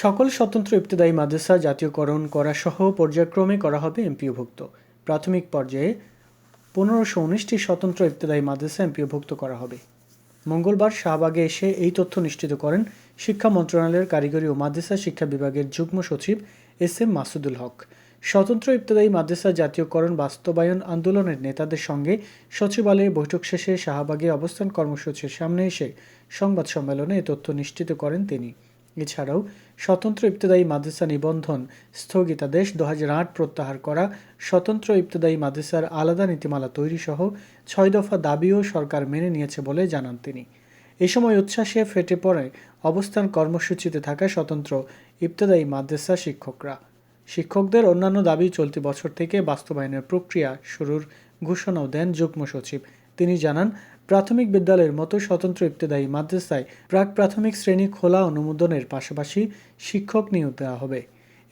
সকল স্বতন্ত্র ইবতদায়ী মাদ্রাসা জাতীয়করণ করা সহ পর্যায়ক্রমে করা হবে এমপিওভুক্ত। প্রাথমিক পর্যায়ে পনেরোশো উনিশটি স্বতন্ত্র ইবতদায়ী মাদ্রাসা এমপিওভুক্ত করা হবে। মঙ্গলবার শাহবাগে এসে এই তথ্য নিশ্চিত করেন শিক্ষা মন্ত্রণালয়ের কারিগরি ও মাদ্রাসা শিক্ষা বিভাগের যুগ্ম সচিব এস এম মাসুদুল হক। স্বতন্ত্র ইবতদায়ী মাদ্রাসা জাতীয়করণ বাস্তবায়ন আন্দোলনের নেতাদের সঙ্গে সচিবালয়ে বৈঠক শেষে শাহবাগে অবস্থান কর্মসূচির সামনে এসে সংবাদ সম্মেলনে এ তথ্য নিশ্চিত করেন তিনি। এছাড়াও স্বতন্ত্র ইবতদায়ী মাদ্রাসা নিবন্ধন, স্থগিতাদেশ দুহাজার আট প্রত্যাহার করা, স্বতন্ত্র ইবতদায়ী মাদ্রাসার আলাদা নীতিমালা তৈরি সহ ছয় দফা দাবিও সরকার মেনে নিয়েছে বলে জানান তিনি। এ সময় উচ্ছ্বাসে ফেটে পড়ে অবস্থান কর্মসূচিতে থাকা স্বতন্ত্র ইবতদায়ী মাদ্রাসা শিক্ষকরা। শিক্ষকদের অন্যান্য দাবি চলতি বছর থেকে বাস্তবায়নের প্রক্রিয়া শুরুর ঘোষণাও দেন যুগ্ম সচিব। তিনি জানান প্রাথমিক বিদ্যালয়ের মতো স্বতন্ত্র ইবতদায়ী মাদ্রাসায় প্রাক প্রাথমিক শ্রেণি খোলা অনুমোদনের পাশাপাশি শিক্ষক নিয়োগ দেওয়া হবে।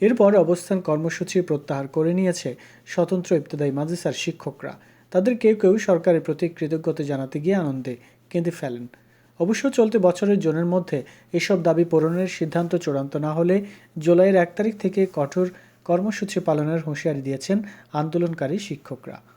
এরপর অবস্থান কর্মসূচি প্রত্যাহার করে নিয়েছে স্বতন্ত্র ইবতদায়ী মাদ্রাসার শিক্ষকরা। তাদের কেউ কেউ সরকারের প্রতি কৃতজ্ঞতা জানাতে গিয়ে আনন্দে কেঁদে ফেলেন। অবশ্য চলতি বছরের জুনের মধ্যে এসব দাবি পূরণের সিদ্ধান্ত চূড়ান্ত না হলে জুলাইয়ের এক তারিখ থেকে কঠোর কর্মসূচি পালনের হুঁশিয়ারি দিয়েছেন আন্দোলনকারী শিক্ষকরা।